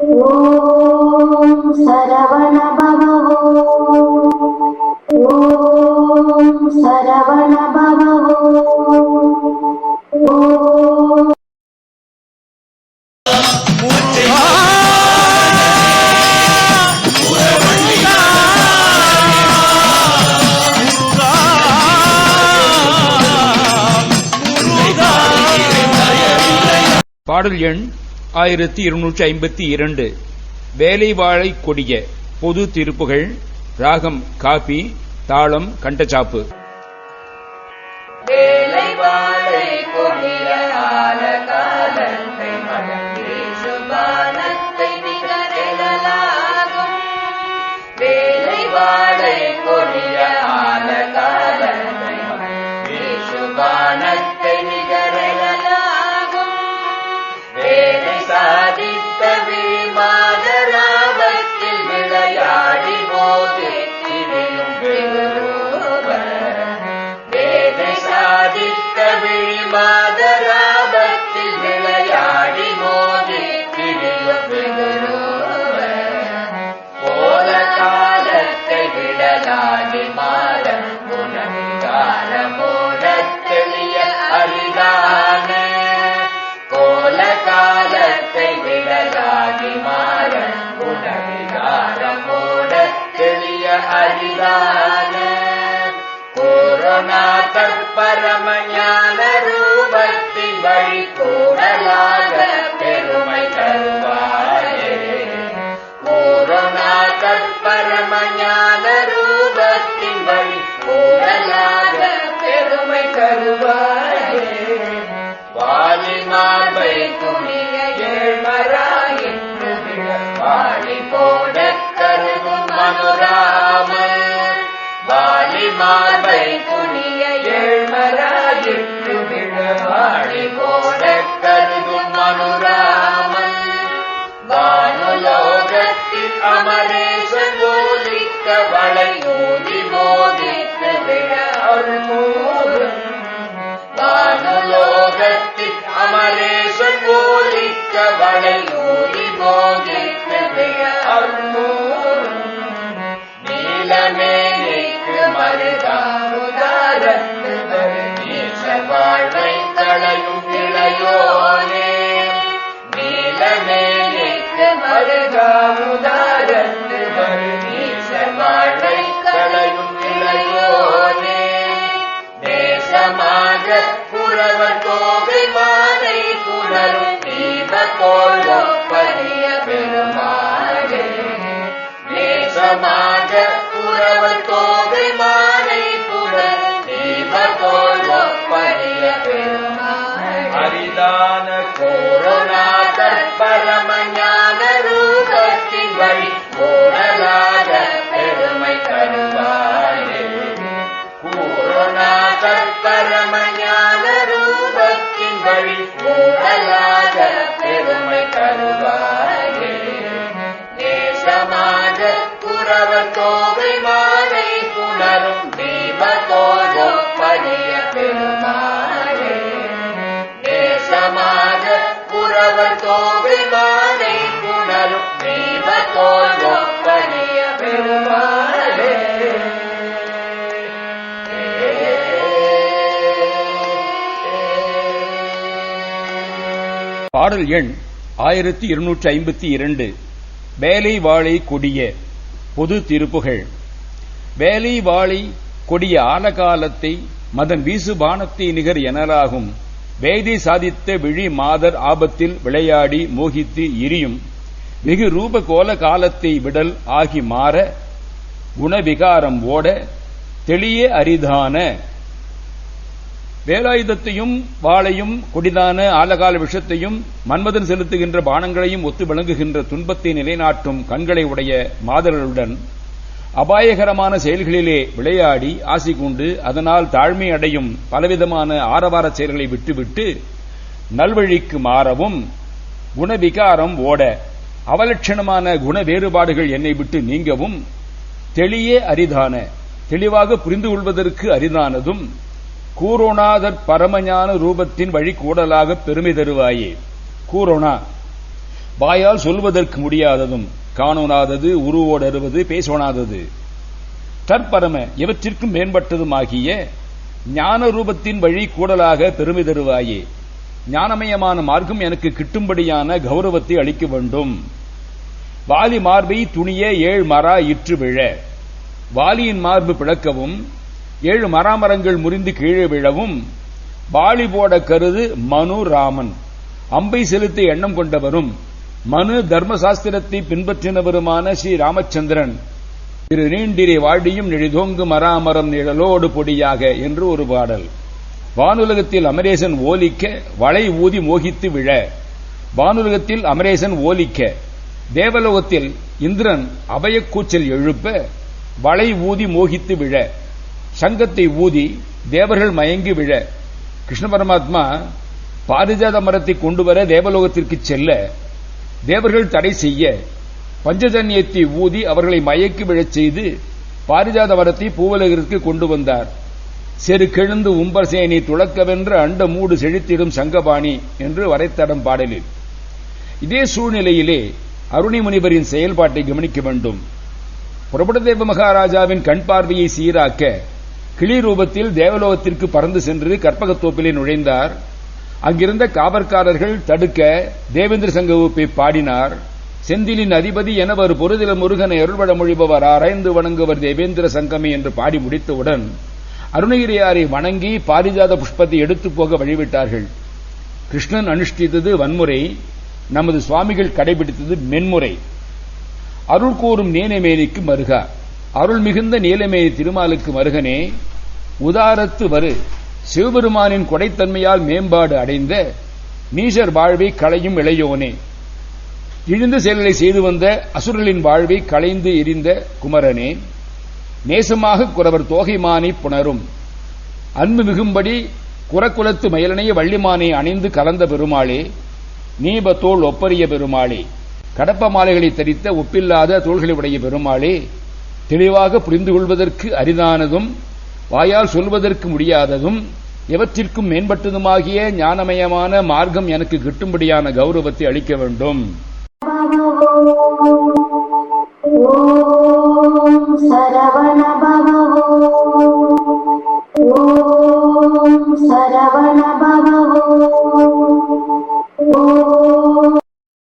ॐ सरवण பாடல் எண் ஆயிரத்தி இருநூற்றி ஐம்பத்தி இரண்டு. வேலை வாழை கொடிய பொது திருப்புகள் ராகம் காபி தாளம் கண்டச்சாப்பு. तत् परमया தேசமாக புறவர் தோகை மாலை புணரும் தீபத்தோள் ஒப்பரிய பெருமாளே. நேசமாக தற்பரமஞான ரூபத்தின் வழி கூடலாக பெருமை தருவாயே. நேசமாக புறவ தோகை மாலை புணரும் தீபத்தோல் ஒப்பரிய பெருமாளே. நேசமாக புறவ தோகை பாடல் எண் ஆயிரத்தி இருநூற்றி ஐம்பத்தி இரண்டு. வேலை வாழை கொடிய பொது திருப்புகள். வேலை வாழை கொடிய ஆலகாலத்தை மதன் வீசுபானத்தை நிகர் எனலாகும். வேதி சாதித்த விழி மாதர் ஆபத்தில் விளையாடி மோகித்து எரியும் வெகு ரூப கோல காலத்தை விடல் ஆகி மாற குணவிகாரம் ஓட தெளிய அரிதான வேலாயுதத்தையும் வாளையும் கொடிதான ஆலகால விஷத்தையும் மன்மதன் செலுத்துகின்ற பானங்களையும் ஒத்து விளங்குகின்ற துன்பத்தை நிலைநாட்டும் கண்களை உடைய மாதர்களுடன் அபாயகரமான செயல்களிலே விளையாடி ஆசி கொண்டு அதனால் தாழ்மை அடையும் பலவிதமான ஆரவார செயல்களை விட்டுவிட்டு நல்வழிக்கு மாறவும் குணவிகாரம் ஓட அவலட்சணமான குண வேறுபாடுகள் என்னை விட்டு நீங்கவும் தெளிய அரிதான தெளிவாக புரிந்து கொள்வதற்கு அரிதானதும் கூரோணாதற் பரமஞான ரூபத்தின் வழி கூடலாக பெருமை தருவாயே. கூரோணா வாயால் சொல்வதற்கு முடியாததும் காணோனாதது உருவோடருவது பேசோனாதது. தற்பரம இவற்றிற்கும் மேம்பட்டதுமாகிய ஞான ரூபத்தின் வழி கூடலாக பெருமை தருவாயே. ஞானமயமான மார்க்கம் எனக்கு கிட்டும்படியான கௌரவத்தை அளிக்க வேண்டும். வாலி மார்பை துணிய ஏழ் மரா இற்று விழ. வாலியின் மார்பு பிளக்கவும் ஏழு மராமரங்கள் முறிந்து கீழே விழவும் வாலி போட கருது மனு ராமன். அம்பை செலுத்த எண்ணம் கொண்டவரும் மனு தர்மசாஸ்திரத்தை பின்பற்றினவருமான ஸ்ரீ ராமச்சந்திரன். திரு நீண்டிரை வாடியும் நெழிதோங்கு மராமரம் நிழலோடு பொடியாக என்று ஒரு பாடல். வானுலகத்தில் அமரேசன் ஓலிக்க வளை ஊதி மோகித்து விழ. வானுலகத்தில் அமரேசன் ஓலிக்க தேவலோகத்தில் இந்திரன் அபயக்கூச்சல் எழுப்ப வளை ஊதி மோகித்து விழ. சங்கத்தை ஊதி தேவர்கள் மயங்கி விழ கிருஷ்ண பரமாத்மா பாரிஜாத மரத்தை கொண்டு வர தேவலோகத்திற்கு செல்ல தேவர்கள் தடை செய்ய பஞ்சஜன்யத்தை ஊதி அவர்களை மயக்கி விழச் செய்து பாரிஜாத மரத்தை பூவலகிற்கு கொண்டு வந்தார். செரு கெழுந்து உம்பர்சேனை துளக்கவென்ற அண்ட மூடு செழித்திடும் சங்கபாணி என்று வரைத்தடம் பாடலில். இதே சூழ்நிலையிலே அருணி முனிவரின் செயல்பாட்டை கவனிக்க வேண்டும். புரபுடதேவ மகாராஜாவின் கண் பார்வையை சீராக்க கிளி ரூபத்தில் தேவலோகத்திற்கு பறந்து சென்று கற்பகத்தோப்பிலே நுழைந்தார். அங்கிருந்த காவற்காரர்கள் தடுக்க தேவேந்திர சங்கவப்பை பாடினார். செந்திலின் அதிபதி எனவர் பொருதில முருகனை அருள்வட மொழிபவர் ஆராய்ந்து வணங்குவர் தேவேந்திர சங்கமே என்று பாடி முடித்தவுடன் அருணகிரியாரை வணங்கி பாரிஜாத புஷ்பத்தை எடுத்துப் போக வழிவிட்டார்கள். கிருஷ்ணன் அனுஷ்டித்தது வன்முறை நமது சுவாமிகள் கடைபிடித்தது மென்முறை. அருள் கூறும் நீலமேனிக்கு மருகா அருள் மிகுந்த நீலமே திருமாலுக்கு மருகனே உதாரத்து வரு. சிவபெருமானின் கொடைத்தன்மையால் மேம்பாடு அடைந்த நீசர் வாழ்வை களையும் இளையோனே. இழிந்த செயல்களை செய்து வந்த அசுரர்களின் வாழ்வை களைந்து எரிந்த குமரனே நேசமாக குறவர் தோகைமானை புணரும். அன்பு மிகும்படி குறக்குலத்து மயிலனைய வள்ளிமானை அணிந்து கலந்த பெருமாளே நீபத்தோள் ஒப்பரிய பெருமாளே. கடப்ப மாலைகளை தரித்த ஒப்பில்லாத தோள்களை உடைய பெருமாளே தெளிவாக புரிந்து கொள்வதற்கு அரிதானதும் வாயால் சொல்வதற்கு முடியாததும் எவற்றிற்கும் மேம்பட்டதுமாகிய ஞானமயமான மார்க்கம் எனக்கு கிட்டும்படியான கௌரவத்தை அளிக்க வேண்டும். சரவணபா